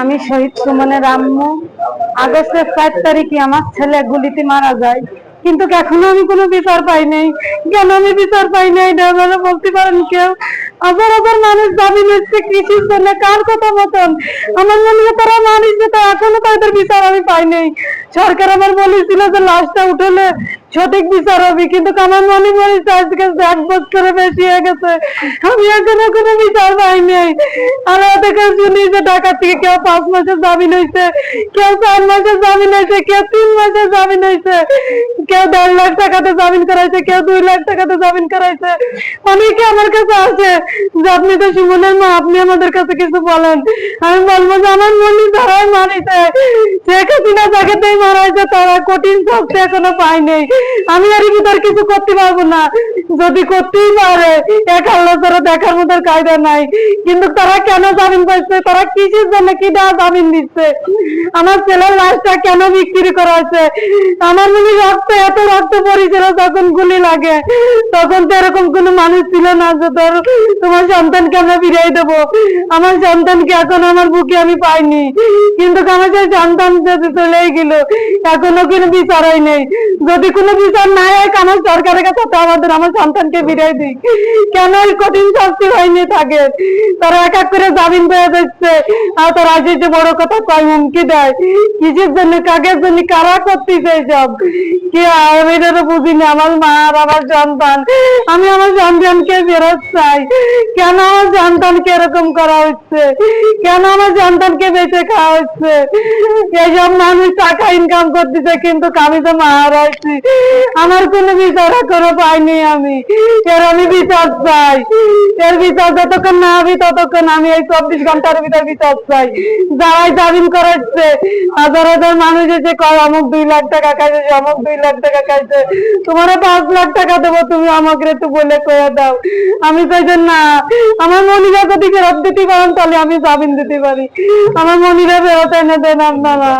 আমি শহীদ সুমনের আম্মু। আগস্টের চার তারিখে আমার ছেলে গুলিতে মারা যায়। কিন্তু এখনও আমি কোনো বিচার পাই নাই? কেন আমি বিচার পাই নাই? আপনারা বলতে পারেন কেউ? হাজার হাজার মানুষ দাবি নিচ্ছে কৃষির জন্য। কার কথা মতন? আমার মনে হয় তারা মানিস তা এখনও তাদের বিচার আমি পাই নাই। সরকার আমার বলেছিল যে লাশটা উঠলে সঠিক বিচার হবে, কিন্তু আমার মনে মনে আজকে এক বছরের বেশি হয়ে গেছে। আমি এখনও কোনো বিচার পাই নাই। আর ওদের কাছে শুনি যে ঢাকা থেকে কেউ পাঁচ মাসের জামিন হয়েছে কেউ চার মাসের জামিন হয়েছে কেউ তিন মাসের জামিন হয়েছে কেউ দেড় লাখ টাকাতে জামিন করাইছে, কেউ দুই লাখ টাকাতে জামিন করাইছে। অনেকে আমার কাছে আসে যে, আপনি তো সুমনের মা, আপনি আমাদের কাছে কিছু বলেন। আমি বলব যে, আমার মনে যারাই মারিছে। শেখ হাসিনা জায়গাতেই মারাইছে, তারা কঠিন শাস্তি এখনও পায়নি। আমি আর ভিতর কিছু করতে পারব না। যদি করতেই পারে, এক আল্লাহ তারা দেখার মতো কায়দা নাই। কিন্তু তারা কেন জামিন পাইছে? তারা কিসের জন্য কি দেওয়া জামিন দিচ্ছে? আমার ছেলের লাশটা কেন বিক্রি করা হয়েছে? আমার মনে রক্ত, এত রক্ত পড়েছিল যখন গুলি লাগে। তখন তো এরকম কোনো মানুষ ছিল না যে তোর, তোমার সন্তানকে আমরা ফিরিয়ে দেবো। আমার সন্তানকে এখন আমার বুকে আমি পাইনি। কিন্তু আমার সেই সন্তান যদি চলেই গেল, এখনও কোনো বিচারই নেই। যদি কোনো বিচার না হয়, আমার সরকারের কাছে তো আমাদের, আমার সন্তানকে ফিরিয়ে দিই কেন এই কঠিন শাস্তি হয়নি থাকে তারা এক এক করে জামিন পেয়ে দিচ্ছে আর তারা আজ যে বড় কথা কয়, হুমকি দেয়। কিসের জন্য, কাকের জন্য, কারা করতেছে সব কি আমি এটা তো বুঝি না আমার মা আর আমার সন্তান। আমি আমার সন্তানকে ফেরত চাই। কেন আমার সন্তানকে এরকম করা হচ্ছে? কেন আমার সন্তানকে বেঁচে খাওয়া হচ্ছে? এইসব মানুষ টাকা ইনকাম করতেছে, কিন্তু আমি তো মা হারাইছি আমার কোনো বিচার এখনও পাইনি আমি। এর আমি বিচার চাই। এর বিচার যতক্ষণ না হবে ততক্ষণ আমি এই চব্বিশ ঘণ্টার বিচার চাই। যারাই জামিন করাচ্ছে, হাজার হাজার মানুষ এসে কয়, অমুক দুই লাখ টাকা খাইছে অমুক দুই লাখ টাকা খাইছে তোমার পাঁচ লাখ টাকা দেবো, তুমি আমাকে একটু বলে কয়ে দাও। আমি চাই যে না আমার মনিরা যদি ফেরত দিতে পারেন, তাহলে আমি জামিন দিতে পারি। আমার মনিরা ফেরত এনে দেন আপনারা।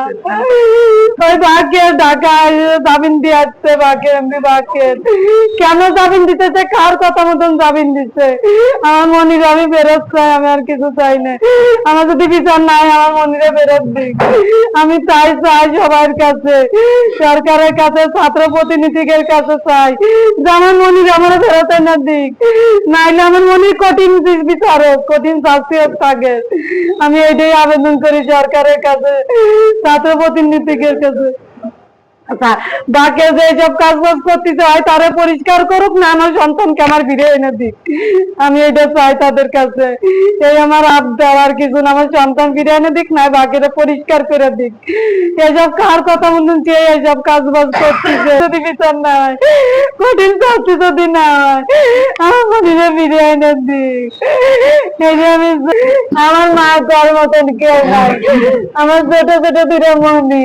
ওই বাকে ঢাকায় জামিন দিয়ে আসছে বাকে এমনি বাকে কেন জামিন দিতেছে? কার কথা মতন জামিন দিচ্ছে আমার মনিরা, আমি ফেরত চাই, আমি আর কিছু চাই না। আমার যদি বিচার নাই, আমার মনিরা ফেরত দিক। আমি চাই চাই সবার কাছে। সরকারের কাছে, ছাত্র প্রতিনিধিদের কাছে চাই। আমার মনির আমার ফেরত এনে দিক। নাইলে আমার মনির কঠিন বিচারক, কঠিন শাস্তি থাকে আমি এটাই আবেদন করি সরকারের কাছে, ছাত্র প্রতিনিধিদের কাছে। আচ্ছা যে সব কাজ বাজ হয় তারা পরিষ্কার করুক আমার সন্তানকে আমার এনে দিক। আমি এটা চাই তাদের কাছে। এই আমার আবদার, আর কিছু না, আমার সন্তান এনে দিক বাকিরা পরিষ্কার করে দিক। এসব কার কথা এইসব কাজ বাজ যদি বিচার না হয়, কঠিন যদি না হয়, আমার এনে দিক। এই যে আমি আমার মা কর মতন কেউ নাই আমার ছোট ছোট দুটো মনি।